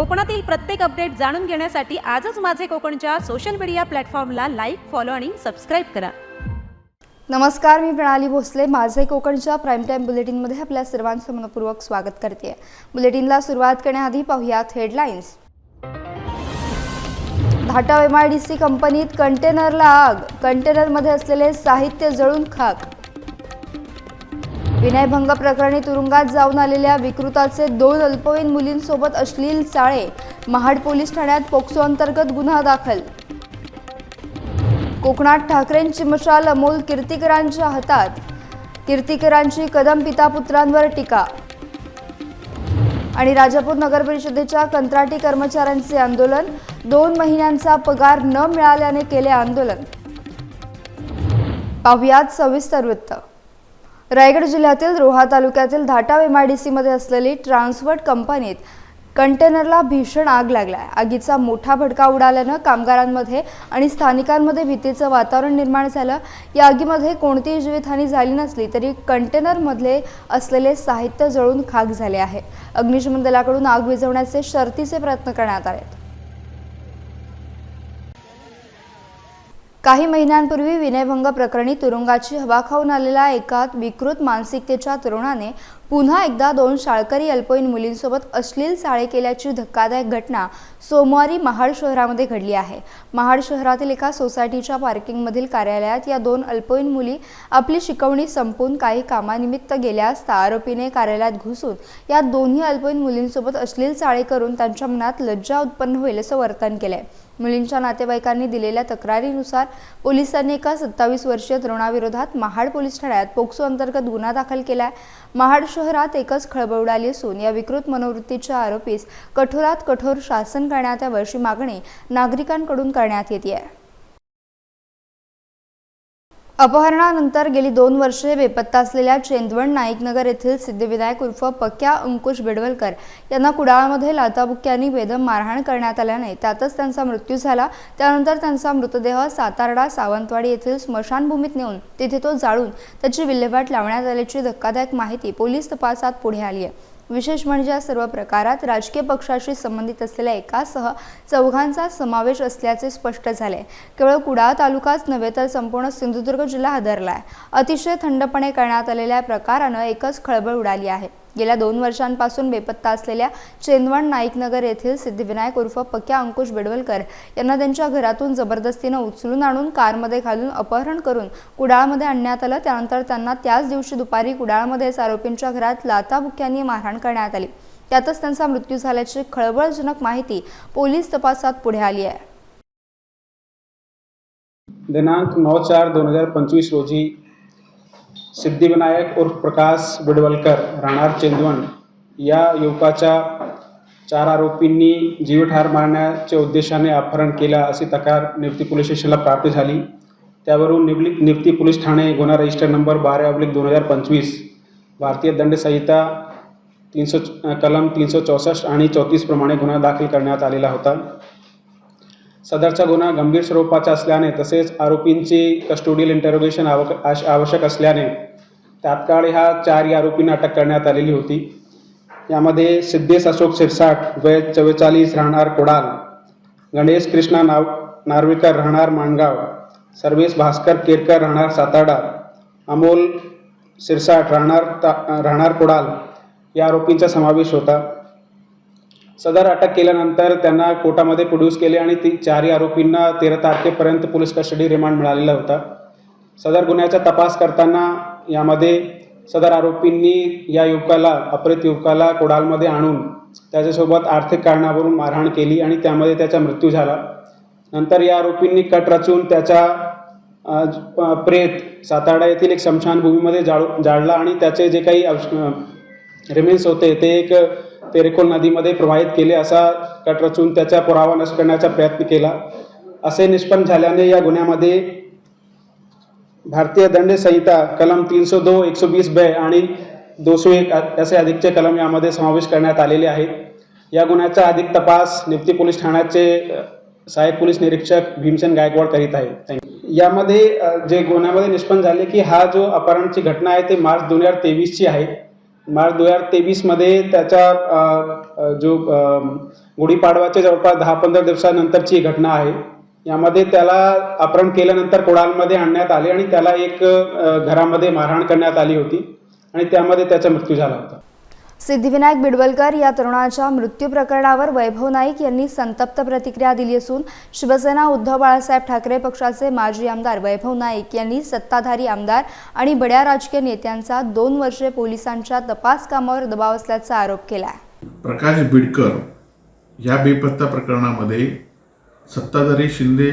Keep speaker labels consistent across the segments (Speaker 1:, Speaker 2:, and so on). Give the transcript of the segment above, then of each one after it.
Speaker 1: कोकणातील प्रत्येक अपडेट जाणून घेण्यासाठी आजच माझे कोकणच्या सोशल मीडिया प्लॅटफॉर्मला लाईक फॉलो आणि सबस्क्राईब करा.
Speaker 2: नमस्कार मी प्रणाली भोसले. माझे कोकणच्या प्राईम टाईम बुलेटिनमध्ये आपल्या सर्वांचं मनपूर्वक स्वागत करते बुलेटिनला सुरुवात करण्याआधी पाहुयात हेडलाईन्स धाटा एम आय डी सी कंपनीत कंटेनरला आग. कंटेनरमध्ये असलेले साहित्य जळून खाक. विनयभंग प्रकरणी तुरुंगात जाऊन आलेल्या विकृताचे दोन अल्पवयीन मुलींसोबत अश्लील चाळे महाड पोलीस ठाण्यात पोक्सो अंतर्गत गुन्हा दाखल. कोकणात ठाकरेंची मशाल अमोल कीर्तिकरांच्या हातात. कीर्तिकरांची कदम पिता पुत्रांवर टीका. आणि राजापूर नगर परिषदेच्या कंत्राटी कर्मचाऱ्यांचे आंदोलन. दोन महिन्यांचा पगार न मिळाल्याने केले आंदोलन. पाहुयात सविस्तर वृत्त. रायगड जिल्ह्यातील रोहा तालुक्यातील धाटा एमआयडीसीमध्ये डी सीमध्ये असलेली ट्रान्सपोर्ट कंपनीत कंटेनरला भीषण आग लागलाय. आगीचा मोठा भडका उडाल्यानं कामगारांमध्ये आणि स्थानिकांमध्ये भीतीचं वातावरण निर्माण झालं. या आगीमध्ये कोणतीही जीवितहानी झाली नसली तरी कंटेनरमधले असलेले साहित्य जळून खाक झाले आहे. अग्निशमन दलाकडून आग विझवण्याचे शर्तीचे प्रयत्न करण्यात आले काही महिन्यांपूर्वी विनयभंग प्रकरणी तुरुंगाची हवा खाऊन आलेल्या एका विकृत मानसिकतेच्या तरुणाने पुन्हा एकदा दोन शाळकरी अल्पवयीन मुलींसोबत अश्लील चाळे केल्याची धक्कादायक घटना सोमवारी महाड शहरामध्ये घडली आहे. महाड शहरातील एका सोसायटीच्या पार्किंगमधील कार्यालयात या दोन अल्पवयीन मुली आपली शिकवणी संपवून काही कामानिमित्त गेल्या असता आरोपीने कार्यालयात घुसून या दोन्ही अल्पवयीन मुलींसोबत अश्लील चाळे करून त्यांच्या मनात लज्जा उत्पन्न होईल असं वर्तन केलंय. मुलींच्या नातेवाईकांनी दिलेल्या तक्रारीनुसार पोलिसांनी एका सत्तावीस वर्षीय तरुणाविरोधात महाड पोलीस ठाण्यात पोक्सो अंतर्गत गुन्हा दाखल केलाय. महाड शहरात एकच खळबळ उडाली असून या विकृत मनोवृत्तीच्या आरोपीस कठोरात कठोर शासन करण्यात यावं अशी मागणी नागरिकांकडून करण्यात येते आहे. अपहरणानंतर गेली दोन वर्षे बेपत्ता असलेल्या चेंदवण नाईकनगर येथील सिद्धिविनायक उर्फ पक्या अंकुश बेडवलकर यांना कुडाळमध्ये लाताबुक्क्यांनी बेदम मारहाण करण्यात आल्याने त्यातच त्यांचा मृत्यू झाला. त्यानंतर त्यांचा मृतदेह सातारडा सावंतवाडी येथील स्मशानभूमीत नेऊन तिथे तो जाळून त्याची विल्हेवाट लावण्यात आल्याची धक्कादायक माहिती पोलीस तपासात पुढे आली आहे. विशेष म्हणजे या सर्व प्रकारात राजकीय पक्षाशी संबंधित असलेल्या एकासह चौघांचा समावेश असल्याचे स्पष्ट झाले. केवळ कुडाळ तालुकाच नव्हे तर संपूर्ण सिंधुदुर्ग जिल्हा हादरला आहे अतिशय थंडपणे करण्यात आलेल्या प्रकारानं एकच खळबळ उडाली आहे. गेल्या दोन वर्षांपासून बेपत्ता असलेल्या चेंदवण नाईकनगर येथील सिद्धिविनायक उर्फ पक्या अंकुश बेडवलकर यांना त्यांच्या घरातून जबरदस्तीनं उचलून आणून कारमध्ये घालून अपहरण करून कुडाळमध्ये आणण्यात आलं. त्यानंतर त्यांना त्याच दिवशी दुपारी कुडाळमध्येच आरोपींच्या घरात लाताबुक्यांनी मारहाण करण्यात आली. त्यातच त्यांचा मृत्यू झाल्याची खळबळजनक माहिती पोलीस तपासात पुढे आली आहे.
Speaker 3: दिनांक नऊ चार दोन हजार पंचवीस रोजी सिद्धिविनायक उर्फ प्रकाश बिडवलकर राहणार चेंदवण या युवकाच्या चार आरोपींनी जीवठार मारण्याच्या उद्देशाने अपहरण केला अशी तक्रार निफ्ती पोलीस स्टेशनला प्राप्त झाली. त्यावरून निवली निफ्ती पोलीस ठाणे गुन्हा रजिस्टर नंबर बारा अब्लिक दोन हजार पंचवीस भारतीय दंडसंहिता तीनशे कलम तीनशे चौसष्ट आणि चौतीसप्रमाणे गुन्हा दाखल करण्यात आलेला होता. सदरचा गुन्हा गंभीर स्वरूपाचा असल्याने तसेच आरोपींची कस्टोडियल इंटरोगेशन आवक आश- आवश्यक असल्याने तात्काळ ह्या चारही आरोपींना अटक करण्यात आलेली होती. यामध्ये सिद्धेश अशोक शिरसाट वय चव्वेचाळीस राहणार कोडाल गणेश कृष्णा नाव नार्वेकर राहणार माणगाव सर्वेश भास्कर केरकर राहणार साताडा अमोल शिरसाट राहणार ता राहणार कोडाल या आरोपींचा समावेश होता. सदर अटक केल्यानंतर त्यांना कोर्टामध्ये प्रोड्यूस केले आणि ती चारही आरोपींना तेरा तारखेपर्यंत पोलीस कस्टडी रिमांड मिळालेला होता. सदर गुन्ह्याचा तपास करताना यामध्ये सदर आरोपींनी या युवकाला अपहरित युवकाला कोडालमध्ये आणून त्याच्यासोबत आर्थिक कारणावरून मारहाण केली आणि त्यामध्ये त्याचा मृत्यू झाला. नंतर या आरोपींनी कट रचून त्याचा प्रेत साताडा येथील एक स्मशानभूमीमध्ये जाळू जाळला आणि त्याचे जे काही रिमेन्स होते ते एक तेरेखोल नदीमध्ये प्रवाहित केले असा कट रचून त्याचा पुरावा नष्ट करण्याचा प्रयत्न केला. असे निष्पन्न झाल्याने या गुन्ह्यामध्ये भारतीय दंड संहिता कलम तीनशे दो एकशे वीस बे आणि दोनशे एक असे अधिकचे कलम यामध्ये समावेश करण्यात आलेले आहेत. या गुन्ह्याचा अधिक तपास निफ्ती पोलीस ठाण्याचे साहेब सहाय्यक पोलीस निरीक्षक भीमसेन गायकवाड करीत आहे थँक्यू यामध्ये जे गुन्ह्यामध्ये निष्पन्न झाले की हा जो अपहरणची घटना आहे ते मार्च दोन हजार तेवीसची आहे. मार्च दोन हजार तेवीसमध्ये त्याच्या जो गुढीपाडवाच्या जवळपास दहा पंधरा दिवसानंतरची ही घटना आहे. यामध्ये त्याला अपहरण केल्यानंतर कोडालमध्ये आणण्यात आले आणि त्याला एक घरामध्ये मारहाण करण्यात आली होती आणि त्यामध्ये त्याचा मृत्यू झाला होता.
Speaker 2: सिद्धिविनायक बिडवलकर या तरुणाच्या मृत्यू प्रकरणावर वैभव नाईक यांनी संतप्त प्रतिक्रिया दिली असून शिवसेना उद्धव बाळासाहेब ठाकरे पक्षाचे माजी आमदार वैभव नाईक यांनी सत्ताधारी आमदार आणि बड्या राजकीय नेत्यांचा दोन वर्षे पोलिसांच्या तपास कामावर दबाव असल्याचा आरोप केला आहे
Speaker 4: प्रकाश बिडकर या बेपत्ता प्रकरणामध्ये सत्ताधारी शिंदे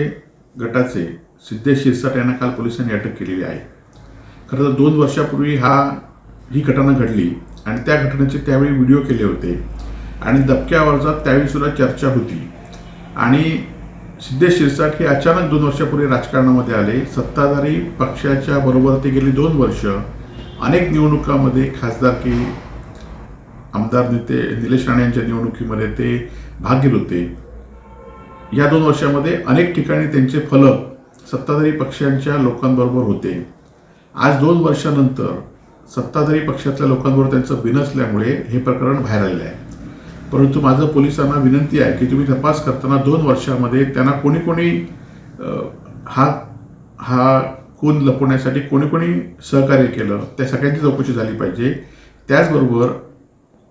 Speaker 4: गटाचे सिद्धेश शिरसाट यांना काल पोलिसांनी अटक केलेली आहे. खरं तर दोन वर्षापूर्वी हा ही घटना घडली. आणि त्या घटनेचे त्यावेळी व्हिडिओ केले होते. आणि दबक्या आवाजात त्यावेळी सुद्धा चर्चा होती. आणि सिद्धेश शिरसाट हे अचानक दोन वर्षापूर्वी राजकारणामध्ये आले. सत्ताधारी पक्षाच्या बरोबर ते गेली दोन वर्ष. अनेक निवडणुकामध्ये खासदारकी आमदार नेते निलेश राणे यांच्या निवडणुकीमध्ये ते भाग घेत होते. या दोन वर्षामध्ये अनेक ठिकाणी त्यांचे फलक सत्ताधारी पक्षांच्या लोकांबरोबर होते. आज दोन वर्षानंतर सत्ताधारी पक्षातल्या लोकांबरोबर त्यांचं बिनसल्यामुळे हे प्रकरण बाहेर आलेलं आहे. परंतु माझं पोलिसांना विनंती आहे की तुम्ही तपास करताना दोन वर्षामध्ये त्यांना कोणी कोणी हा हा खून लपवण्यासाठी कोणी कोणी सहकार्य केलं त्या सगळ्यांची चौकशी झाली पाहिजे. त्याचबरोबर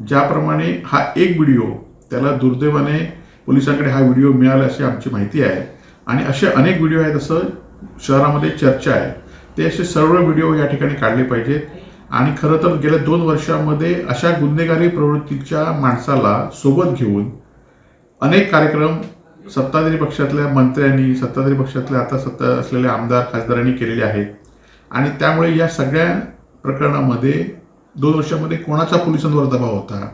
Speaker 4: ज्याप्रमाणे हा एक व्हिडिओ त्याला दुर्दैवाने पोलिसांकडे हा व्हिडिओ मिळाला अशी आमची माहिती आहे. आणि असे अनेक व्हिडिओ आहेत असं शहरामध्ये चर्चा आहे. ते असे सर्व व्हिडिओ या ठिकाणी काढले पाहिजेत. आणि खरं तर गेल्या दोन वर्षामध्ये अशा गुन्हेगारी प्रवृत्तीच्या माणसाला सोबत घेऊन अनेक कार्यक्रम सत्ताधारी पक्षातल्या मंत्र्यांनी सत्ताधारी पक्षातल्या आता सत्ता असलेल्या आमदार खासदारांनी केलेले आहेत. आणि त्यामुळे या सगळ्या प्रकरणामध्ये दोन वर्षामध्ये कोणाचा पोलिसांवर दबाव होता?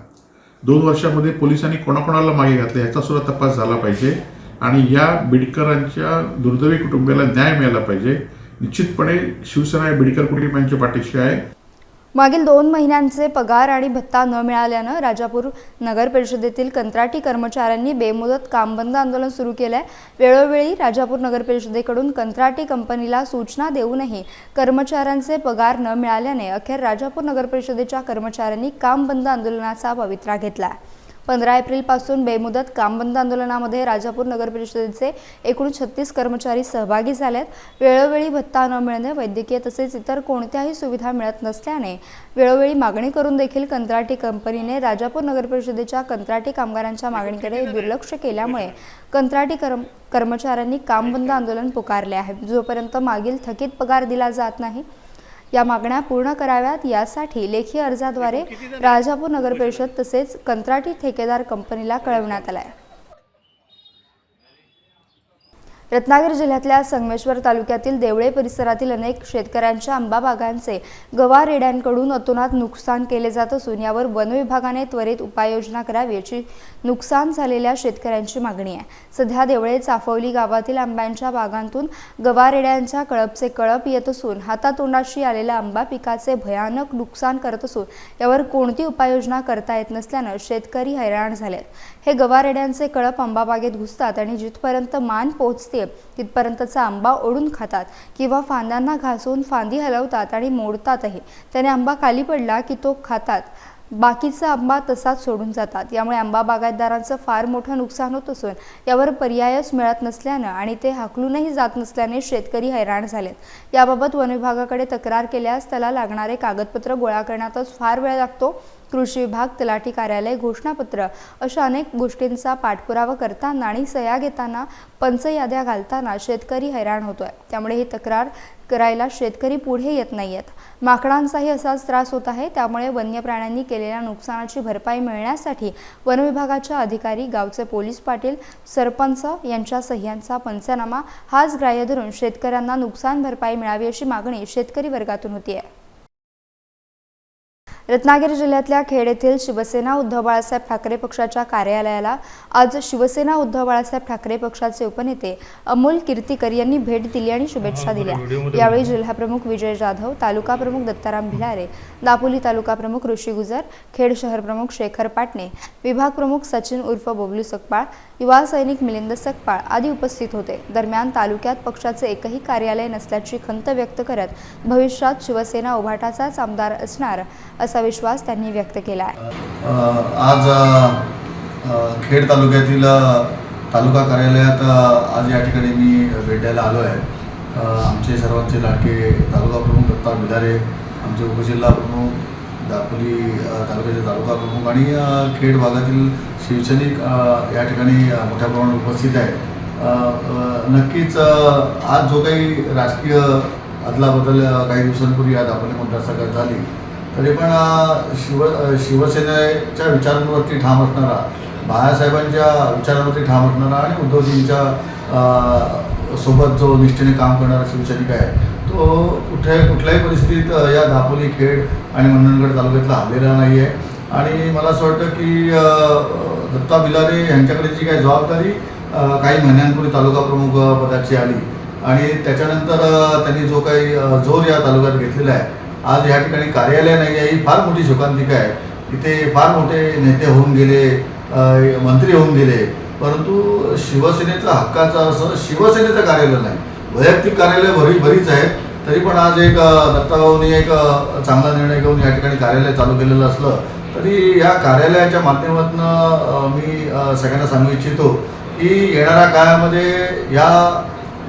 Speaker 4: दोन वर्षामध्ये पोलिसांनी कोणाकोणाला मागे घातले याचा सुद्धा तपास झाला पाहिजे. आणि या बिडकरांच्या दुर्दैवी कुटुंबियाला न्याय मिळाला पाहिजे. निश्चितपणे शिवसेना या बिडकर कुटुंबियांच्या पाठीशी आहे.
Speaker 2: मागील दोन महिन्यांचे पगार आणि भत्ता न मिळाल्यानं राजापूर नगर परिषदेतील कंत्राटी कर्मचाऱ्यांनी बेमुदत कामबंद आंदोलन सुरू केलं आहे वेळोवेळी राजापूर नगर परिषदेकडून कंत्राटी कंपनीला सूचना देऊनही कर्मचाऱ्यांचे पगार न मिळाल्याने अखेर राजापूर नगर परिषदेच्या कर्मचाऱ्यांनी कामबंद आंदोलनाचा पवित्रा घेतला आहे पंधरा एप्रिलपासून बेमुदत कामबंद आंदोलनामध्ये राजापूर नगर परिषदेचे एकूण छत्तीस कर्मचारी सहभागी झालेत. वेळोवेळी भत्ता न मिळणे वैद्यकीय तसेच इतर कोणत्याही सुविधा मिळत नसल्याने वेळोवेळी मागणी करून देखील कंत्राटी कंपनीने राजापूर नगर परिषदेच्या कंत्राटी कामगारांच्या मागणीकडे दुर्लक्ष केल्यामुळे कंत्राटी कर्म कर्मचाऱ्यांनी कामबंद आंदोलन पुकारले आहे. जोपर्यंत मागील थकीत पगार दिला जात नाही या मागण्या पूर्ण कराव्यात यासाठी लेखी अर्जाद्वारे राजापूर नगर परिषद तसेच कंत्राटी ठेकेदार कंपनीला कळवण्यात आलं आहे रत्नागिरी जिल्ह्यातल्या संगमेश्वर तालुक्यातील देवळे परिसरातील अनेक शेतकऱ्यांच्या आंबा बागांचे गवार रेड्यांकडून अतोनात नुकसान केले जात असून यावर वन विभागाने त्वरित उपाययोजना करावी याची नुकसान झालेल्या शेतकऱ्यांची मागणी आहे. सध्या देवळे चाफवली गावातील आंब्यांच्या बागांतून गवार रेड्यांच्या कळपचे कळप येत असून हातातोंडाशी आलेल्या आंबा पिकाचे भयानक नुकसान करत असून यावर कोणती उपाययोजना करता येत नसल्यानं शेतकरी हैराण झाले हे गवारेड्यांचे कळप आंबाबागेत घुसतात आणि जिथपर्यंत मान पोहोचते तिथपर्यंतचा आंबा ओढून खातात किंवा फांद्यांना घासून फांदी हलवतात आणि मोडतातही. त्याने आंबा खाली पडला की तो खातात. बाकीचा आंबा तसाच सोडून जातात. यामुळे आंबा बागायतदारांचं फार मोठं नुकसान होत असून यावर पर्यायच मिळत नसल्यानं आणि ते हाकलूनही जात नसल्याने शेतकरी हैराण झालेत. याबाबत वनविभागाकडे तक्रार केल्यास त्याला लागणारे कागदपत्र गोळा करण्यातच फार वेळ लागतो. कृषी विभाग तलाठी कार्यालय घोषणापत्र अशा अनेक गोष्टींचा पाठपुरावा करताना आणि सह्या घेताना पंचयाद्या घालताना शेतकरी हैराण होतोय. त्यामुळे ही तक्रार करायला शेतकरी पुढे येत नाहीयेत. माकडांचाही असाच त्रास होत आहे. त्यामुळे वन्य प्राण्यांनी केलेल्या नुकसानाची भरपाई मिळण्यासाठी वन विभागाच्या अधिकारी गावचे पोलीस पाटील सरपंच यांच्या सह्यांचा पंचनामा हाच ग्राह्य धरून शेतकऱ्यांना नुकसान भरपाई मिळावी अशी मागणी शेतकरी वर्गातून होती आहे रत्नागिरी जिल्ह्यातल्या खेड येथील शिवसेना उद्धव बाळासाहेब ठाकरे पक्षाच्या कार्यालयाला आज शिवसेना उद्धव बाळासाहेब ठाकरे पक्षाचे उपनेते अमोल कीर्तीकर यांनी भेट दिली आणि शुभेच्छा दिल्या. यावेळी जिल्हाप्रमुख विजय जाधव तालुका प्रमुख दत्ताराम भिलारे दापोली तालुका प्रमुख ऋषी गुजर खेड शहर प्रमुख शेखर पाटणे विभाग प्रमुख सचिन उर्फ बोबलू सकपाळ युवा सैनिक मिलिंद सकपाळ आदी उपस्थित होते. दरम्यान तालुक्यात पक्षाचे एकही कार्यालय नसल्याची खंत व्यक्त करत भविष्यात शिवसेना उभाटाचाच आमदार असणार असा विश्वास त्यांनी व्यक्त केला आहे.
Speaker 5: आज खेड तालुक्यातील तालुका कार्यालयात आज या ठिकाणी मी भेट द्यायला आलो आहे. आमचे सर्वांचे लाडके तालुका प्रमुख दत्ता भिलारे आमचे उपजिल्हा प्रमुख दापोली तालुक्याचे तालुका प्रमुख आणि खेड भागातील शिवसैनिक या ठिकाणी मोठ्या प्रमाणात उपस्थित आहे नक्कीच आज जो काही राजकीय अदलाबदल काही दिवसांपूर्वी या दापोली मतदारसंघात झाली तरी पण शिव शिवसेनेच्या विचारांवरती ठाम असणारा बाळासाहेबांच्या विचारांवरती ठाम असणारा आणि उद्धवजींच्या सोबत जो निष्ठेने काम करणारा शिवसैनिक आहे तो कुठे कुठल्याही परिस्थितीत या दापोली खेड आणि मंडणगड तालुक्यातला हल्लेला नाही आहे आणि मला असं वाटतं की दत्ता बिलारे यांच्याकडे जी काही जबाबदारी काही महिन्यांपूर्वी तालुका प्रमुख पदाची आली. आणि त्याच्यानंतर त्यांनी जो काही जोर या तालुक्यात घेतलेला आहे आज या ठिकाणी कार्यालय नाही आहे ही फार मोठी शोकांतिका आहे. इथे फार मोठे नेते होऊन गेले मंत्री होऊन गेले. परंतु शिवसेनेचा हक्काचा असं शिवसेनेचं कार्यालय नाही. वैयक्तिक कार्यालय भरी बरीच आहेत. तरी पण आज एक दत्ताभाऊनी एक चांगला निर्णय घेऊन या ठिकाणी कार्यालय चालू केलेलं असलं तरी या कार्यालयाच्या माध्यमातून मी सगळ्यांना सांगू इच्छितो की येणाऱ्या काळामध्ये या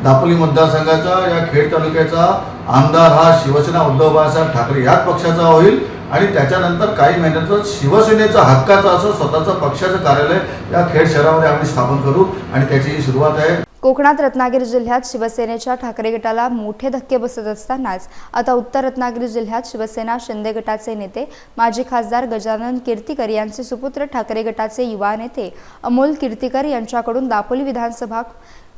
Speaker 5: दापोली मतदारसंघाचा या खेड तालुक्याचा आमदार हा शिवसेना उद्धव बाळासाहेब ठाकरे याच पक्षाचा होईल आणि त्याच्यानंतर काही महिन्यातच शिवसेनेचा हक्काचं असं स्वतःचं पक्षाचं कार्यालय या खेड शहरामध्ये आम्ही स्थापन करू आणि त्याची सुरुवात आहे.
Speaker 2: कोकणात रत्नागिरी जिल्ह्यात शिवसेनेच्या ठाकरे गटाला मोठे धक्के बसत असतानाच आता उत्तर रत्नागिरी जिल्ह्यात शिवसेना शिंदे गटाचे नेते माजी खासदार गजानन कीर्तीकर यांचे सुपुत्र ठाकरे गटाचे युवा नेते अमोल कीर्तीकर यांच्याकडून दापोली विधानसभा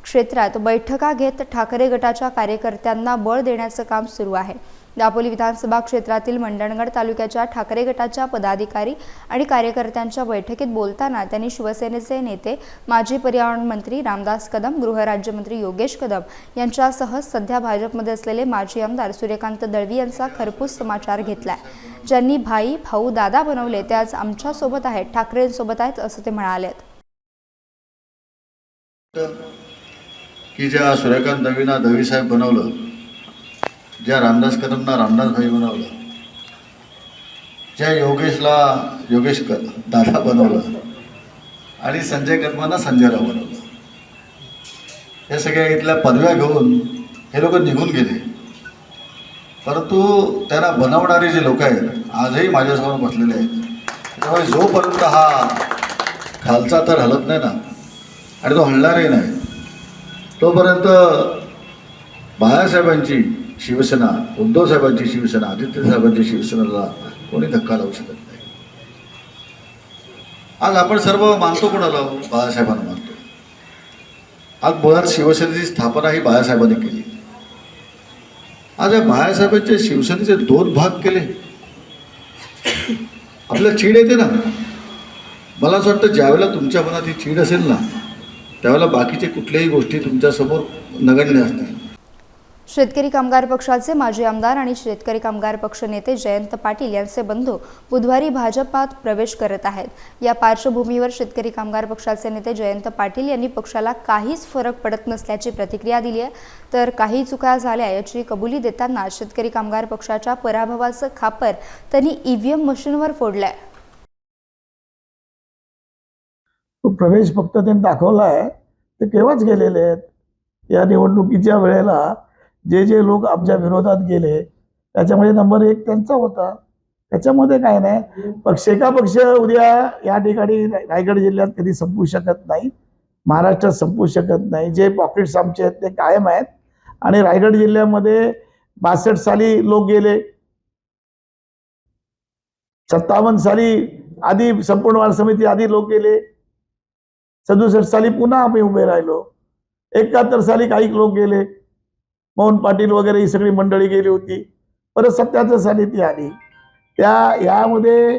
Speaker 2: क्षेत्रात बैठका घेत ठाकरे गटाच्या कार्यकर्त्यांना बळ देण्याचं काम सुरू आहे. दापोली विधानसभा क्षेत्रातील मंडणगड तालुक्याच्या ठाकरे गटाच्या पदाधिकारी आणि कार्यकर्त्यांच्या बैठकीत बोलताना त्यांनी शिवसेनेचे नेते माजी पर्यावरण मंत्री रामदास कदम गृहराज्यमंत्री योगेश कदम यांच्यासह सध्या भाजपमध्ये असलेले माजी आमदार सूर्यकांत दळवी यांचा खरपूस समाचार घेतलाय. ज्यांनी भाई भाऊ दादा बनवले ते आज आमच्यासोबत आहेत ठाकरेंसोबत आहेत असं ते म्हणाले
Speaker 5: की ज्या सूर्यकांत दवीना दवीसाहेब बनवलं ज्या रामदास कदमना रामदासभाई बनवलं ज्या योगेशला योगेश क दादा बनवलं आणि संजय कदमांना संजयराव बनवलं. या सगळ्या इथल्या पदव्या घेऊन हे लोक निघून गेले. परंतु त्यांना बनवणारे जे लोक आहेत आजही माझ्यासमोर बसलेले आहेत. त्यामुळे जोपर्यंत हा खालचा तर हलत नाही ना आणि तो हलणारही नाही तोपर्यंत बाळासाहेबांची शिवसेना उद्धवसाहेबांची शिवसेना आदित्य साहेबांची शिवसेनेला कोणी धक्का लावू शकत नाही. आज आपण सर्व मानतो कोणाला? बाळासाहेबांना मानतो. आज मुळात शिवसेनेची स्थापना ही बाळासाहेबांनी केली. आज या बाळासाहेबांच्या शिवसेनेचे दोन भाग केले. आपल्याला चीड येते ना? मला असं वाटतं ज्यावेळेला तुमच्या मनात ही चीड असेल ना त्यावेळेला बाकीचे कुठल्याही गोष्टी तुमच्यासमोर नगण्य असतील.
Speaker 2: शेतकरी कामगार पक्षाचे माजी आमदार आणि शेतकरी कामगार पक्ष नेते जयंत पाटील यांचे बंधू बुधवारी भाजपात प्रवेश करत आहेत. या पार्श्वभूमीवर शेतकरी कामगार पक्षाचे नेते जयंत पाटील यांनी पक्षाला काहीच फरक पडत नसल्याची प्रतिक्रिया दिली आहे. तर काही चुका झाल्या याची कबुली देताना शेतकरी कामगार पक्षाच्या पराभवाचं खापर त्यांनी ईव्हीएम मशीनवर फोडलंय.
Speaker 6: तो प्रवेश फक्त त्यांनी दाखवला आहे ते केव्हाच गेलेले आहेत? या निवडणुकीच्या वेळेला जे जे लोक आमच्या विरोधात गेले त्याच्यामध्ये नंबर एक त्यांचा होता. त्याच्यामध्ये काय नाही पक्ष एका पक्ष उद्या या ठिकाणी रायगड जिल्ह्यात कधी संपू शकत नाही महाराष्ट्रात संपू शकत नाही. जे पॉकेट्स आमचे आहेत ते कायम आहेत. आणि रायगड जिल्ह्यामध्ये बासष्ट साली लोक गेले. सत्तावन्न साली आधी संपूर्ण वार समिती आधी लोक गेले. सदुसष्ट साली पुन्हा आम्ही उभे राहिलो. एकाहत्तर साली काही लोक गेले. मोहन पाटील वगैरे ही सगळी मंडळी गेली होती. परत सत्याहत्तर साली ती आली. त्या यामध्ये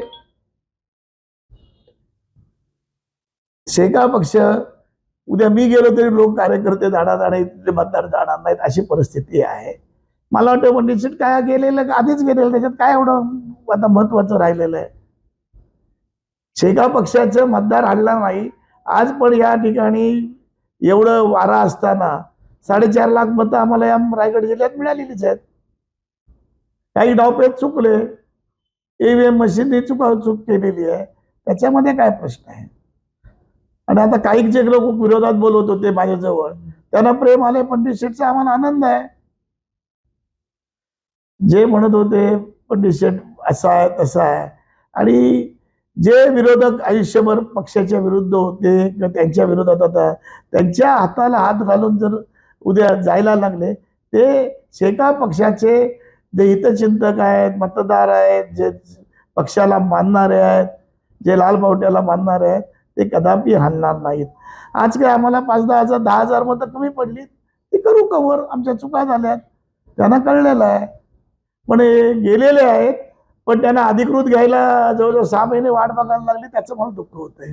Speaker 6: शेका पक्ष उद्या मी गेलो तरी लोक कार्यकर्ते जाणार नाही तिथे मतदार जाणार नाहीत अशी परिस्थिती आहे. मला वाटतं पंडित शेट काय गेलेलं आधीच गेलेलं त्याच्यात काय एवढं आता महत्वाचं राहिलेलं आहे? शेका पक्षाचं मतदार हल्ला नाही. आज पण या ठिकाणी एवढं वारा असताना साडेचार लाख मतं आम्हाला या रायगड जिल्ह्यात मिळालेलीच आहेत. काही डावपेच चुकले ईव्हीएम मशीनने चुका चूक केलेली आहे. त्याच्यामध्ये काय प्रश्न आहे? आणि आता काही जे लोक विरोधात बोलत होते माझ्याजवळ त्यांना प्रेम आले पंडित शेठचा आम्हाला आनंद आहे. जे म्हणत होते पंडित शेठ असा आहे तसा आहे. आणि जे विरोधक आयुष्यभर पक्षाच्या विरुद्ध होते किंवा त्यांच्या विरोधात आता त्यांच्या हाताला हात घालून जर उद्या जायला लागले ते शेका पक्षाचे जे हितचिंतक आहेत मतदार आहेत जे पक्षाला मानणारे आहेत जे लाल बावट्याला मानणारे आहेत ते कदापि हलणार नाहीत. आज काय आम्हाला पाच दहा हजार दहा हजार मतं कमी पडली ते करू कवर. आमच्या चुका झाल्यात त्यांना कळलेलं आहे. पण हे गेलेले आहेत पण त्यांना अधिकृत घ्यायला जवळजवळ सहा महिने वाट बघायला लागली त्याचं मला दुःख होत आहे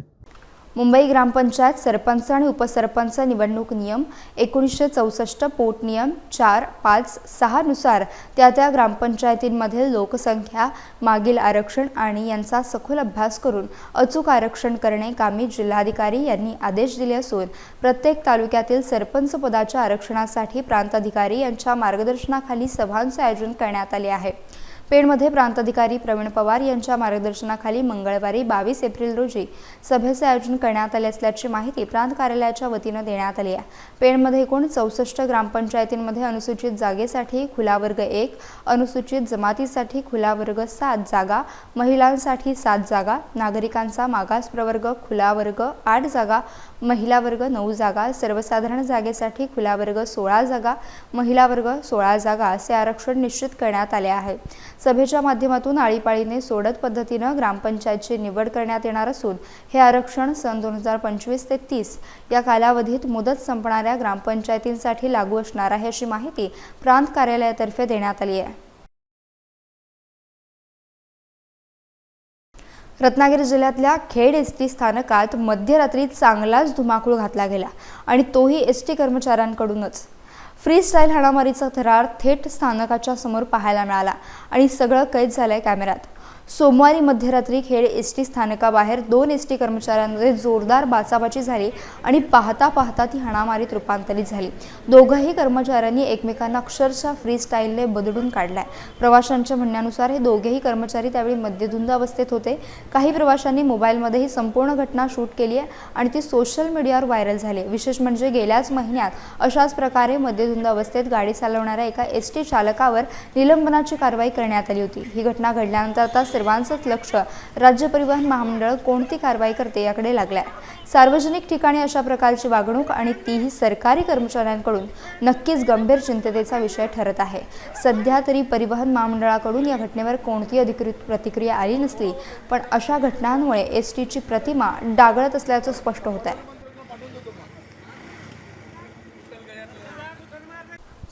Speaker 2: मुंबई ग्रामपंचायत सरपंच आणि उपसरपंच निवडणूक नियम एकोणीसशे चौसष्ट पोट नियम चार पाच सहानुसार त्या त्या ग्रामपंचायतींमधील लोकसंख्या मागील आरक्षण आणि यांचा सखोल अभ्यास करून अचूक आरक्षण करणे कामी जिल्हाधिकारी यांनी आदेश दिले असून प्रत्येक तालुक्यातील सरपंच पदाच्या आरक्षणासाठी प्रांताधिकारी यांच्या मार्गदर्शनाखाली सभांचे आयोजन करण्यात आले आहे. पेणमध्ये प्रांताधिकारी प्रवीण पवार यांच्या मार्गदर्शनाखाली मंगळवारी बावीस एप्रिल रोजी सभेचे आयोजन करण्यात आले असल्याची माहिती प्रांत कार्यालयाच्या वतीनं देण्यात आली आहे. पेणमध्ये एकूण चौसष्ट ग्रामपंचायतींमध्ये अनुसूचित जागेसाठी खुला वर्ग एक अनुसूचित जमातीसाठी खुला वर्ग सात जागा महिलांसाठी सात जागा नागरिकांचा मागास प्रवर्ग खुला वर्ग आठ जागा महिला वर्ग नऊ जागा सर्वसाधारण जागेसाठी खुला वर्ग सोळा जागा महिला वर्ग सोळा जागा असे आरक्षण निश्चित करण्यात आले आहे. सभेच्या माध्यमातून आळीपाळीने सोडत पद्धतीनं ग्रामपंचायतची निवड करण्यात येणार असून हे आरक्षण सन दोन हजार पंचवीस ते तीस या कालावधीत मुदत संपणाऱ्या ग्रामपंचायतींसाठी लागू असणार आहे अशी माहिती प्रांत कार्यालयातर्फे देण्यात आली आहे. रत्नागिरी जिल्ह्यातल्या खेड एस टी स्थानकात मध्यरात्री चांगलाच धुमाकूळ घातला गेला आणि तोही एस टी कर्मचाऱ्यांकडूनच. फ्रीस्टाईल हाणामारीचा थरार थेट स्थानकाच्या समोर पाहायला मिळाला आणि सगळं कैद झालंय कॅमेऱ्यात. सोमवारी मध्यरात्री खेड एस टी स्थानकाबाहेर दोन एस टी कर्मचाऱ्यांमध्ये जोरदार बाचाबाची झाली आणि पाहता पाहता ती हाणामारीत रूपांतरित झाली. दोघंही कर्मचाऱ्यांनी एकमेकांना अक्षरशः फ्री स्टाईलने बदलून काढलाय. प्रवाशांच्या म्हणण्यानुसार हे दोघेही कर्मचारी त्यावेळी मद्यधुंद अवस्थेत होते. काही प्रवाशांनी मोबाईलमध्ये ही संपूर्ण घटना शूट केली आहे आणि ती सोशल मीडियावर व्हायरल झाली विशेष म्हणजे गेल्याच महिन्यात अशाच प्रकारे मद्यधुंद अवस्थेत गाडी चालवणाऱ्या एका एस टी चालकावर निलंबनाची कारवाई करण्यात आली होती. ही घटना घडल्यानंतर आता सर्वांचंच लक्ष राज्य परिवहन महामंडळ कोणती कारवाई करते याकडे लागले आहे सार्वजनिक ठिकाणी अशा प्रकारची वागणूक आणि तीही सरकारी कर्मचाऱ्यांकडून नक्कीच गंभीर चिंततेचा विषय ठरत आहे. सध्या तरी परिवहन महामंडळाकडून या घटनेवर कोणती अधिकृत प्रतिक्रिया आली नसली पण अशा घटनांमुळे एस टीची प्रतिमा डागळत असल्याचं स्पष्ट होत आहे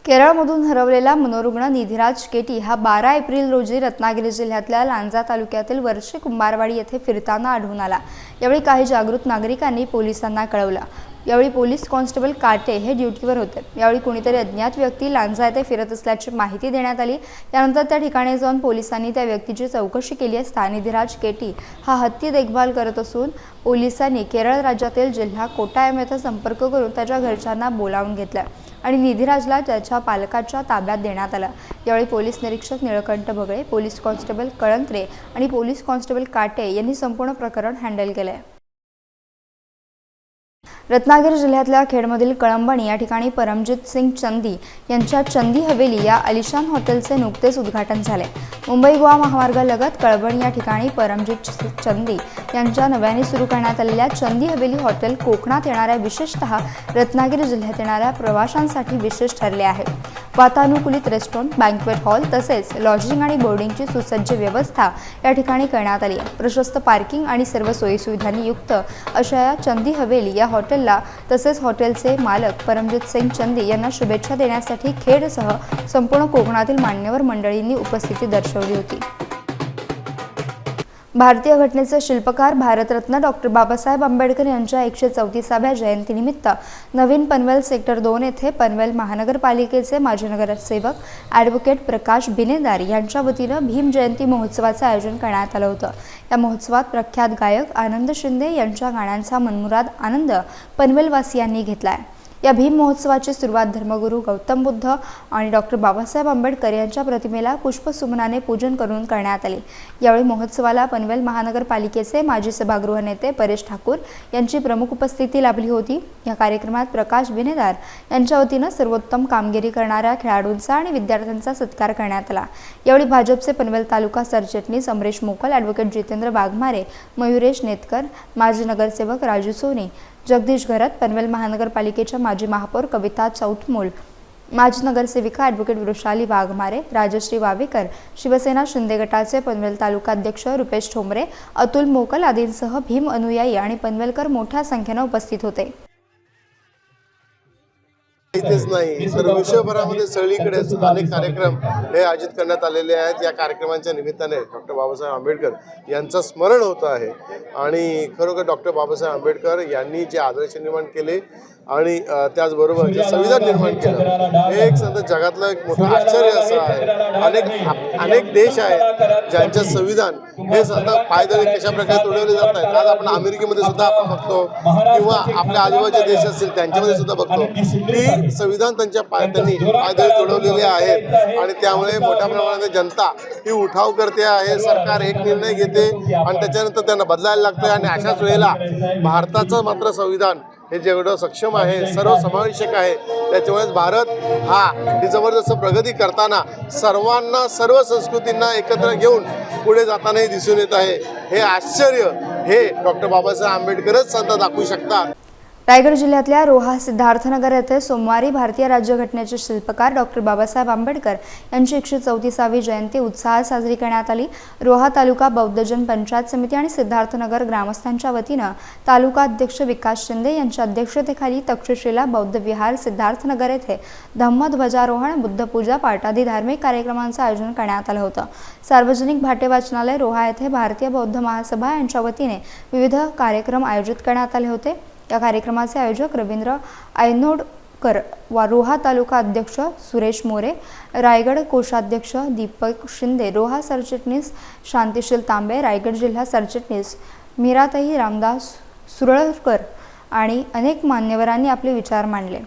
Speaker 2: केरळमधून हरवलेला मनोरुग्ण निधिराज केटी हा बारा एप्रिल रोजी रत्नागिरी जिल्ह्यातल्या लांजा तालुक्यातील वर्षे कुंभारवाडी येथे फिरताना आढळून आला. यावेळी काही जागृत नागरिकांनी पोलिसांना कळवलं. यावेळी पोलीस कॉन्स्टेबल काटे हे ड्युटीवर होते. यावेळी कोणीतरी अज्ञात व्यक्ती लांजा येथे फिरत असल्याची माहिती देण्यात आली. त्यानंतर त्या ठिकाणी जाऊन पोलिसांनी त्या व्यक्तीची चौकशी केली असता निधिराज केटी हा हत्ती देखभाल करत असून पोलिसांनी केरळ राज्यातील जिल्हा कोटायम येथे संपर्क करून त्याच्या घरच्यांना बोलावून घेतलं आणि निधिराजला त्याच्या पालकाच्या ताब्यात देण्यात आला. यावेळी पोलीस निरीक्षक निळकंठ बगळे पोलीस कॉन्स्टेबल कळंत्रे आणि पोलीस कॉन्स्टेबल काटे यांनी संपूर्ण प्रकरण हँडल केलंय. रत्नागिरी जिल्ह्यातल्या खेडमधील कळंबणी या ठिकाणी परमजित सिंग चंदी यांच्या चंदी हवेली या अलिशान हॉटेलचे नुकतेच उद्घाटन झाले. मुंबई गोवा महामार्गालगत कळबणी या ठिकाणी परमजित चंदी यांच्या नव्याने सुरू करण्यात आलेल्या चंदी हवेली हॉटेल कोकणात येणाऱ्या विशेषतः रत्नागिरी जिल्ह्यात येणाऱ्या प्रवाशांसाठी विशेष ठरले आहे. वातानुकूलित रेस्टॉरंट बँकवेट हॉल तसेच लॉजिंग आणि बोर्डिंगची सुसज्ज व्यवस्था या ठिकाणी करण्यात आली. प्रशस्त पार्किंग आणि सर्व सोयीसुविधांनी युक्त अशा या चंदी हवेली या हॉटेलला तसेच हॉटेलचे मालक परमजित सिंग चंदी यांना शुभेच्छा देण्यासाठी खेडसह संपूर्ण कोकणातील मान्यवर मंडळींनी उपस्थिती दर्शवली होती. भारतीय घटनेचे शिल्पकार भारतरत्न डॉक्टर बाबासाहेब आंबेडकर यांच्या एकशे चौतीसाव्या जयंतीनिमित्त नवीन पनवेल सेक्टर दोन येथे पनवेल महानगरपालिकेचे माजी नगरसेवक ॲडव्होकेट प्रकाश बिनेदार यांच्या वतीनं भीम जयंती महोत्सवाचं आयोजन करण्यात आलं होतं. या महोत्सवात प्रख्यात गायक आनंद शिंदे यांच्या गाण्यांचा मनमुराद आनंद पनवेलवासियांनी आहे या भीम महोत्सवाची सुरुवात धर्मगुरू गौतम बुद्ध आणि डॉक्टर बाबासाहेब आंबेडकर यांच्या प्रतिमेला पुष्पसुमनाने पूजन करून करण्यात आले. यावेळी महोत्सवाला पनवेल महानगरपालिकेचे माजी सभागृह नेते परेश ठाकूर यांची प्रमुख उपस्थिती लाभली होती. या कार्यक्रमात प्रकाश बिनेदार यांच्या वतीनं सर्वोत्तम कामगिरी करणाऱ्या खेळाडूंचा आणि विद्यार्थ्यांचा सत्कार करण्यात आला. यावेळी भाजपचे पनवेल तालुका सरचिटणीस अमरेश मोकल ॲडव्होकेट जितेंद्र वाघमारे मयुरेश नेतकर माजी नगरसेवक राजू सोने जगदीश घरत पनवेल महानगरपालिकेच्या माजी महापौर कविता चौटमोल माजी नगरसेविका ॲडव्होकेट वृषाली वाघमारे राजश्री वावेकर शिवसेना शिंदे गटाचे पनवेल तालुकाध्यक्ष रुपेश ठोंबरे अतुल मोकल आदींसह भीम अनुयायी आणि पनवेलकर मोठ्या संख्येनं उपस्थित होते.
Speaker 7: इथेच नाही. तर विश्वभरामध्ये सगळीकडे अनेक कार्यक्रम हे आयोजित करण्यात आलेले आहेत. या कार्यक्रमांच्या निमित्ताने डॉक्टर बाबासाहेब आंबेडकर यांचं स्मरण होतं आहे. आणि खरोखर डॉक्टर बाबासाहेब आंबेडकर यांनी जे आदर्श निर्माण केले आणि त्याचबरोबर जे संविधान निर्माण केलं हे एक संत जगातलं एक मोठं आश्चर्य असं आहे. अनेक अनेक देश आहेत ज्यांच्या संविधान हे सध्या पायदळी कशा प्रकारे तोडवले जात आहेत आज आपण अमेरिकेमध्ये सुद्धा आपण बघतो किंवा आपल्या आजूबाजूचे देश असतील त्यांच्यामध्ये सुद्धा बघतो की संविधान त्यांच्या पाय त्यांनी पायदळी तोडवलेले आहेत. आणि त्यामुळे मोठ्या प्रमाणात जनता ही उठाव करते आहे सरकार एक निर्णय घेते आणि त्याच्यानंतर त्यांना बदलायला लागतं आणि अशाच वेळेला भारताचं मात्र संविधान हे जेवढं सक्षम आहे सर्व समावेशक आहे त्याच्यामुळेच भारत हा ही जबरदस्त प्रगती करताना सर्वांना सर्व संस्कृतींना एकत्र घेऊन पुढे जातानाही दिसून येत आहे. हे आश्चर्य हे डॉक्टर बाबासाहेब आंबेडकरच सध्या दाखवू शकतात.
Speaker 2: रायगड जिल्ह्यातल्या रोहा सिद्धार्थनगर येथे सोमवारी भारतीय राज्यघटनेचे शिल्पकार डॉक्टर बाबासाहेब आंबेडकर यांची एकशे चौतीसावी जयंती उत्साहात साजरी करण्यात आली. रोहा तालुका बौद्धजन पंचायत समिती आणि सिद्धार्थनगर ग्रामस्थांच्या वतीनं तालुका अध्यक्ष विकास शिंदे यांच्या अध्यक्षतेखाली तक्षशिला बौद्ध विहार सिद्धार्थनगर येथे धम्मध्वजारोहण बुद्धपूजा पाठादी धार्मिक कार्यक्रमांचं आयोजन करण्यात आलं होतं. सार्वजनिक भाटे वाचनालय रोहा येथे भारतीय बौद्ध महासभा यांच्या वतीने विविध कार्यक्रम आयोजित करण्यात आले होते. या कार्यक्रमाचे आयोजक रवींद्र आयनोडकर वा रोहा तालुका अध्यक्ष सुरेश मोरे रायगड कोषाध्यक्ष दीपक शिंदे रोहा सरचिटणीस शांतिशील तांबे रायगड जिल्हा सरचिटणीस मीराताई रामदास सुरळकर आणि अनेक मान्यवरांनी आपले विचार मांडले.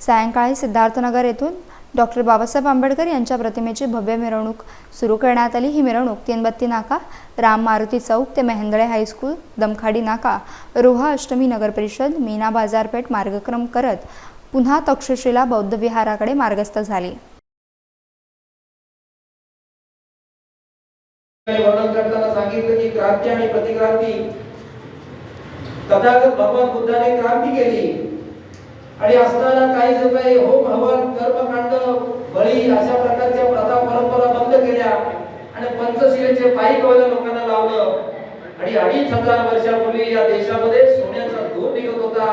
Speaker 2: सायंकाळी सिद्धार्थनगर येथून डॉक्टर बाबासाहेब आंबेडकर यांच्या प्रतिमेची भव्य मिरवणूक सुरू करण्यात आली. ही मिरवणूक तीनबत्ती नाका राम मारुती चौक ते मेहंदळे हायस्कूल दमखाडी नाका रोहा अष्टमी नगर परिषद मीना बाजारपेठ मार्गक्रम करत पुन्हा तक्षशिला बौद्ध विहाराकडे मार्गस्थ झाली.
Speaker 8: वर्णन करताना सांगितलं की क्रांती आणि प्रतिक्रांती. तथागत भगवान बुद्धाने क्रांती केली. आणि असताना काही जो काही होम हवन कर्मकांड बळी अशा प्रकारच्या प्रथा परंपरा बंद केल्या. आणि पंचशिलेचे पायी कवलं लोकांना लावलं. आणि अडीच हजार वर्षापूर्वी या देशामध्ये सोन्याचा धूर निघत होता.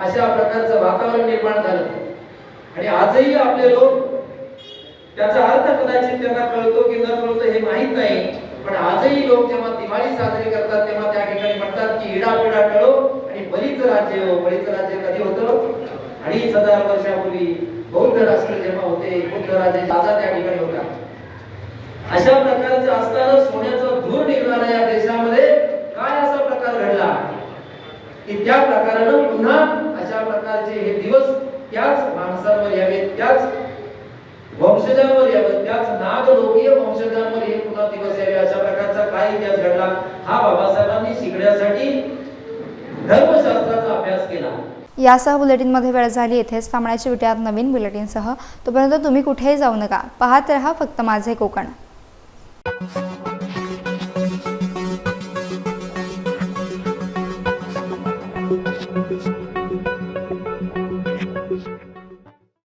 Speaker 8: अशा प्रकारचं वातावरण निर्माण झालं. आणि आजही आपले लोक त्याचा अर्थ कदाचित त्यांना कळतो की न कळतो हे माहीत नाही. पण आजही लोक जेव्हा दिवाळी साजरी करतात तेव्हा त्या ठिकाणी म्हणतात की इडापिडा टळो आणि बळीचं राज्य हो बळीचं राज्य कधी होतं? अडीच हजार वर्षापूर्वी बौद्ध राष्ट्र जेव्हा होते बुद्ध राजे राजा त्या ठिकाणी होता अशा प्रकारचं असताना सोन्याचा धूर निघणारा या देशामध्ये काय असा प्रकार घडला? की त्या प्रकारानं पुन्हा अशा प्रकारचे हे दिवस त्याच माणसांवर यावेत त्याच वंशजांवर यावे त्याच नागलोकीय वंशजांवर हे पुन्हा दिवस यावे अशा प्रकारचा काय इतिहास घडला? हा बाबासाहेबांनी शिकण्यासाठी धर्मशास्त्राचा अभ्यास केला.
Speaker 2: यासह बुलेटिनमध्ये वेळ झाली. येथेच थांबण्याची भेटूयात नवीन बुलेटिनसह. तोपर्यंत तुम्ही कुठेही जाऊ नका. पाहत रहा फक्त माझे कोकण.